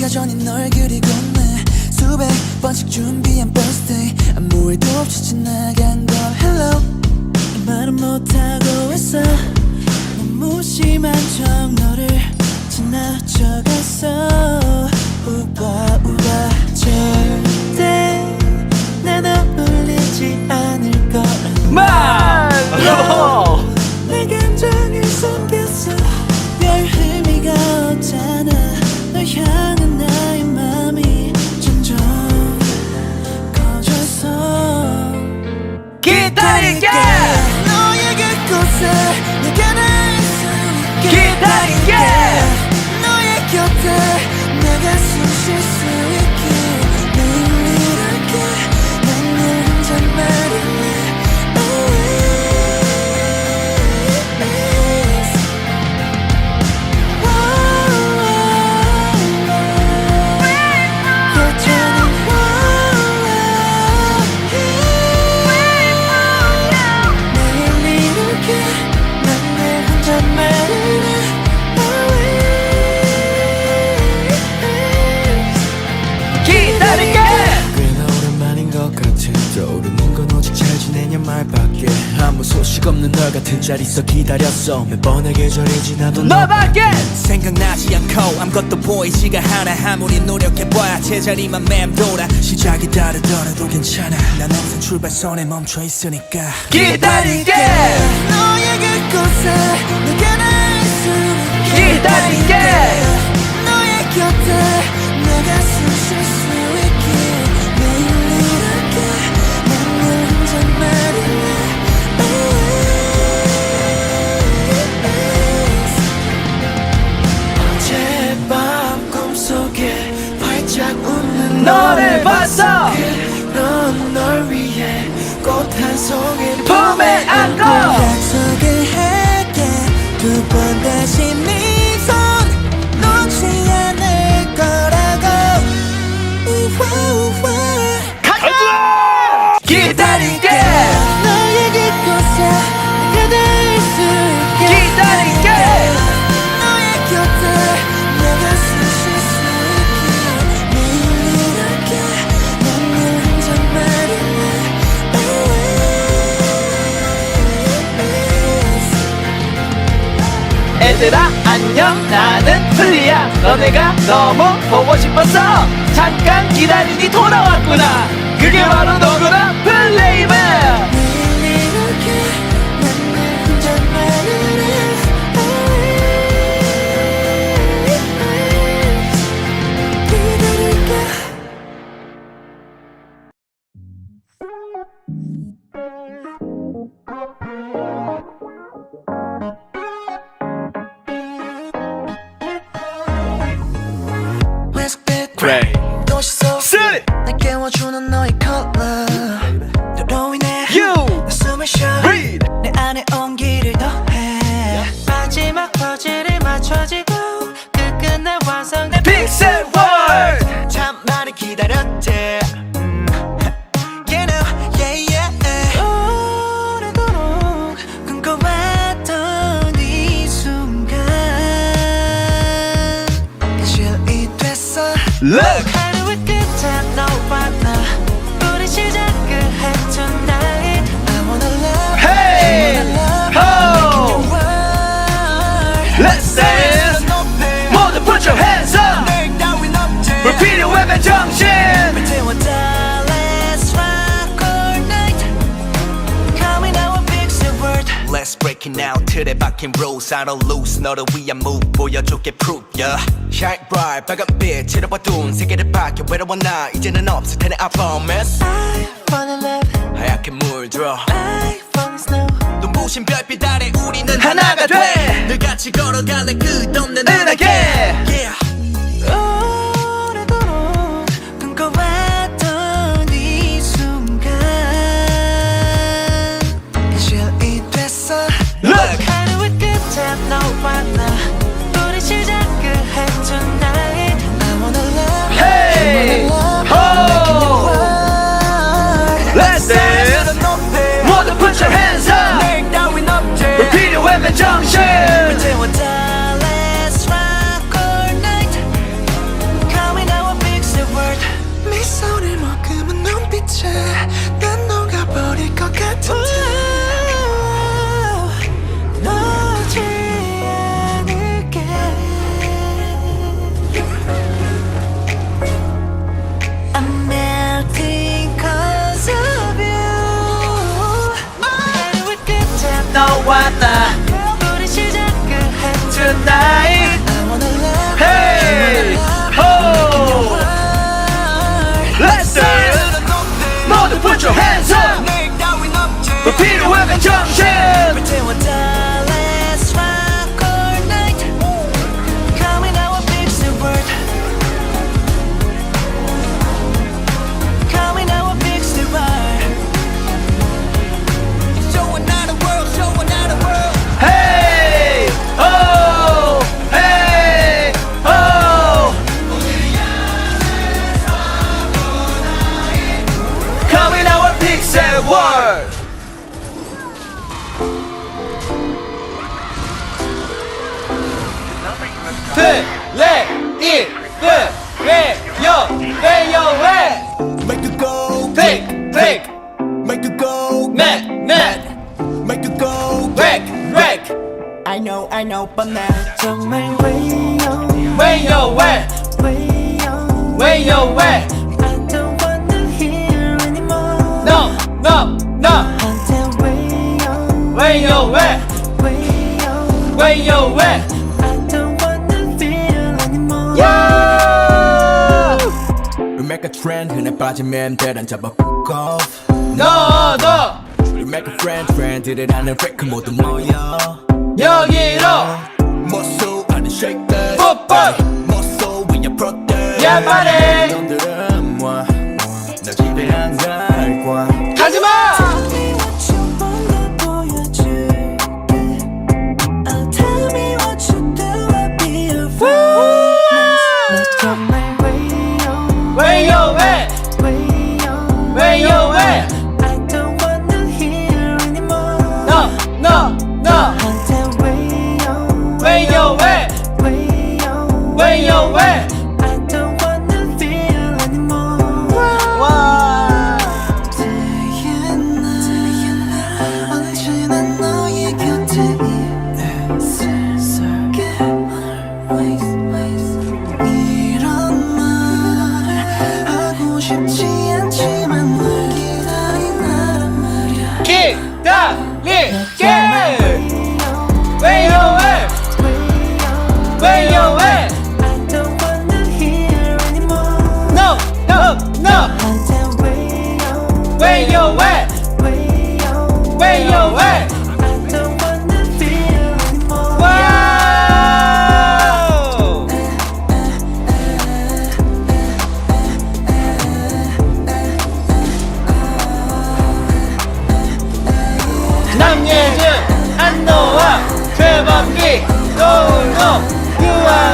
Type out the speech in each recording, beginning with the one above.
여전히 널 그리고 내 수백 번씩 준비한 birthday 아무 일도 없이 지나간 걸. Hello. 말은 못하고 있어. 너무 심한 척 너를 지나쳐갔어. 우와 우와. 절대 난 어울리지 않을 거란 말 기다릴게! 너의 그곳에 내가 날수 있게 기다릴게! 너의 곁에 내가 숨쉴수 같은 자리서 기다렸어 몇 번의 계절이 지나도 너밖에! 생각나지 않고 아무것도 보이지가 않아 아무리 노력해봐야 제자리만 맴돌아 시작이 다르더라도 괜찮아 난 항상 출발선에 멈춰 있으니까 기다릴게! 너의 그곳에 내가 날수 기다릴게! 너의 곁에 얘들아 안녕. 나는 플리야. 너네가 너무 보고 싶었어 잠깐 기다리니 돌아왔구나. 그게 바로 너구나 Look! 틀에 박힌 rules I don't lose 너를 위한 move 보여줄게 proof yeah Shine bright 빨간 빛 칠해봐둔 세계를 밝혀 외로워 나 이제는 없을 테네 I promise I fall in love 하얗게 물들어 I fall in snow 눈부신 별빛 아래 우리는 하나가 돼. 늘 같이 걸어갈래 끝없는 은하계. Yeah 오 world Let's dance 모두 put your hands up 불필요해 정신 필요한 정신 태워 다 Let's Make it go take take Make it go mad mad. Make you go, break break I know I know but 那种没有没有喂没有没有喂 I don't wanna hear anymore. No no no. 没有喂没有喂没有喂 We make a trend 흔해 빠진 맴들은 잡아 fuck off 너, 너 We make a friend friend들을 하는 fake 모두 모여 여기로 Muscle 안에 shake that 풋풋 Muscle 위에 protect Yeah, buddy. 놈들은 왜요? 왜? I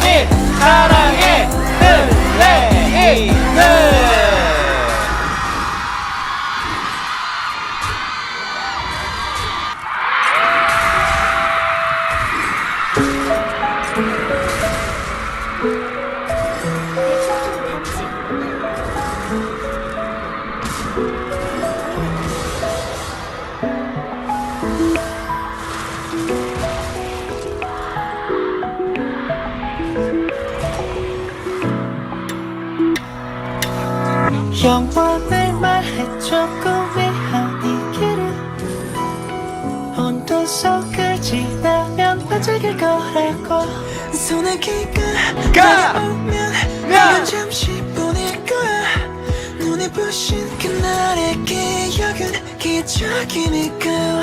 유 해줘 꿈이 아니기를 온도속을 지나면 반짝일 거라고 소나기가! 가! 오면 가! 내가 잠시 보낼 거야. 눈에 부신 그날의 기억은 기적이니까.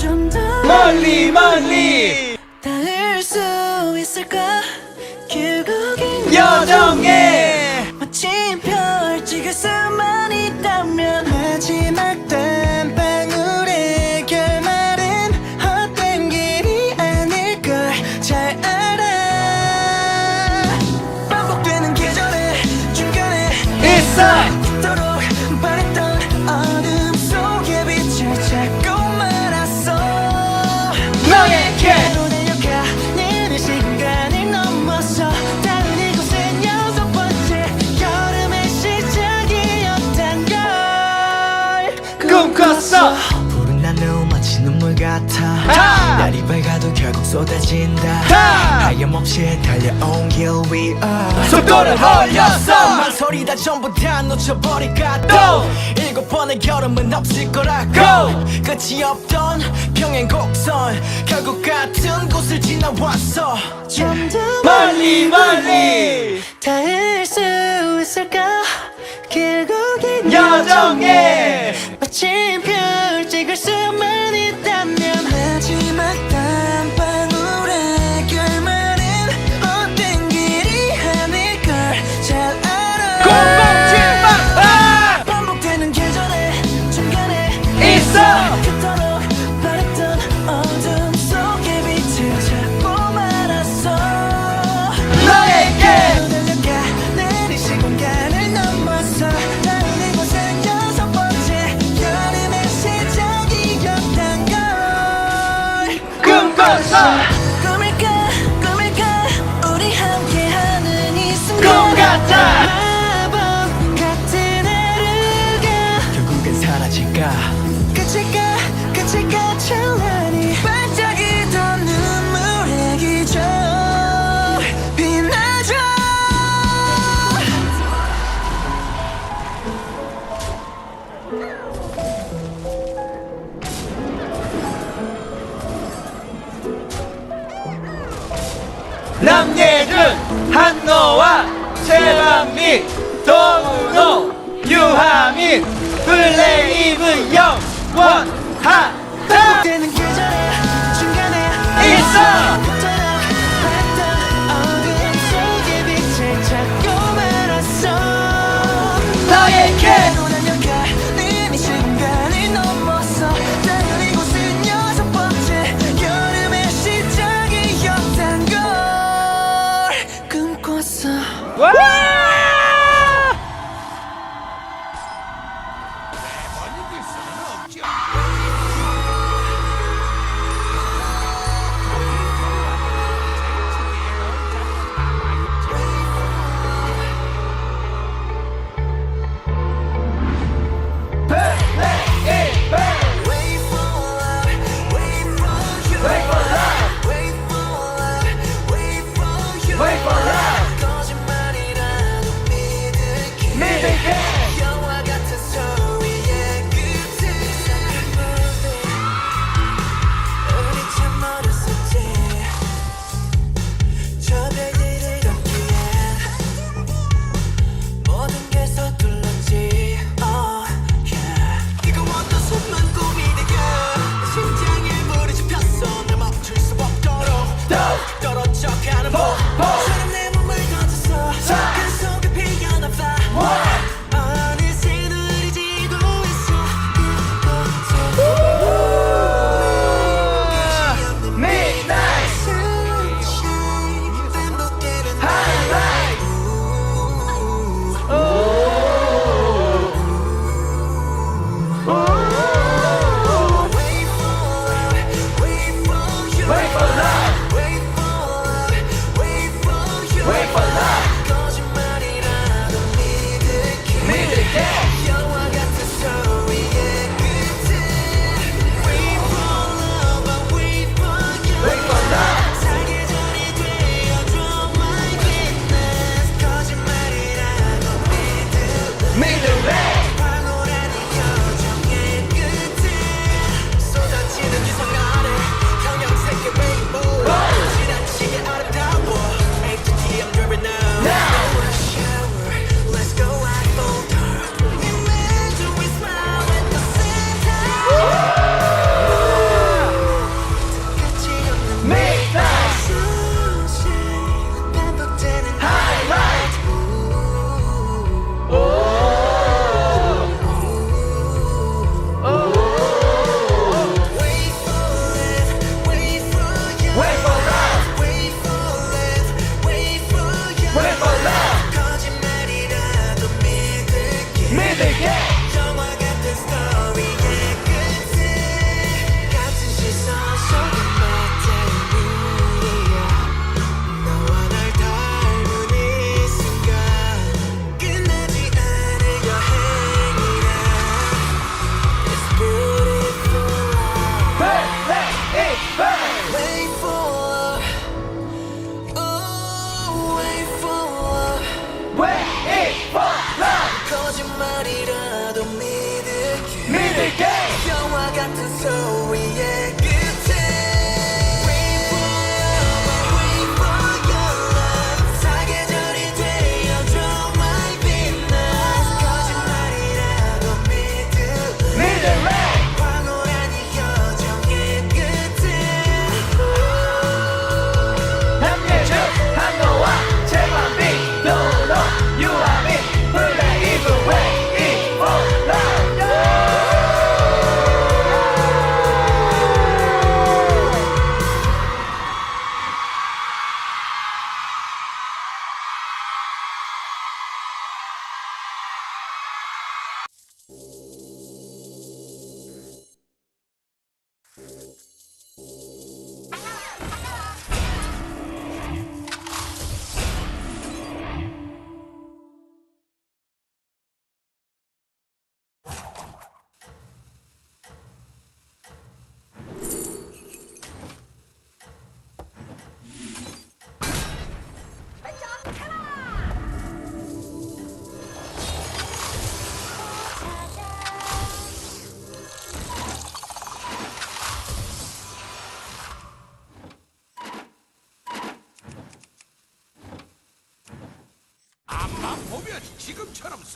좀 더 멀리 멀리! 닿을 수 있을까? 결국엔 여정에 결국 쏟아진다. 하! 하염없이 달려온 길 위에 속도를 올렸어. 망설이 다 전부 다 놓쳐버릴까 또? 일곱 번의 결음은 없을 거라고. 끝이 없던 평행 곡선 결국 같은 곳을 지나왔어. 멀리 멀리. 닿을 수 있을까? 결국엔 여정에. 마침 별 찍을 수만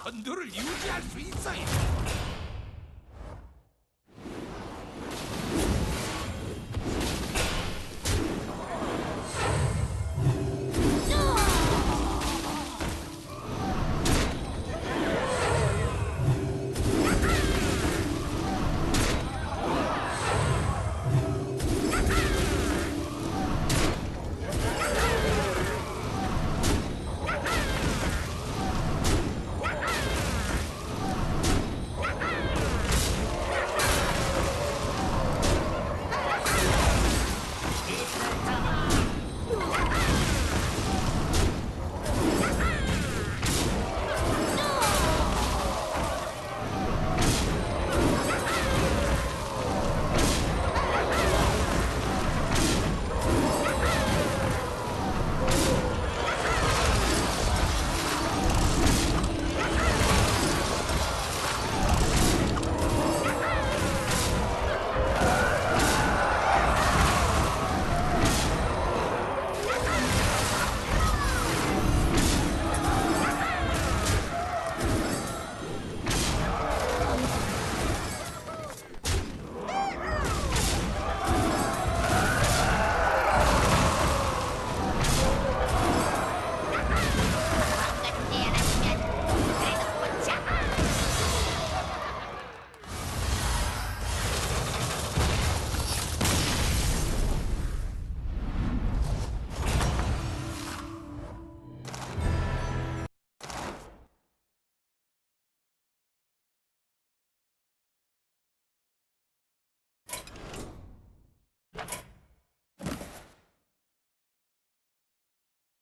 선두를 유지할 수 있어야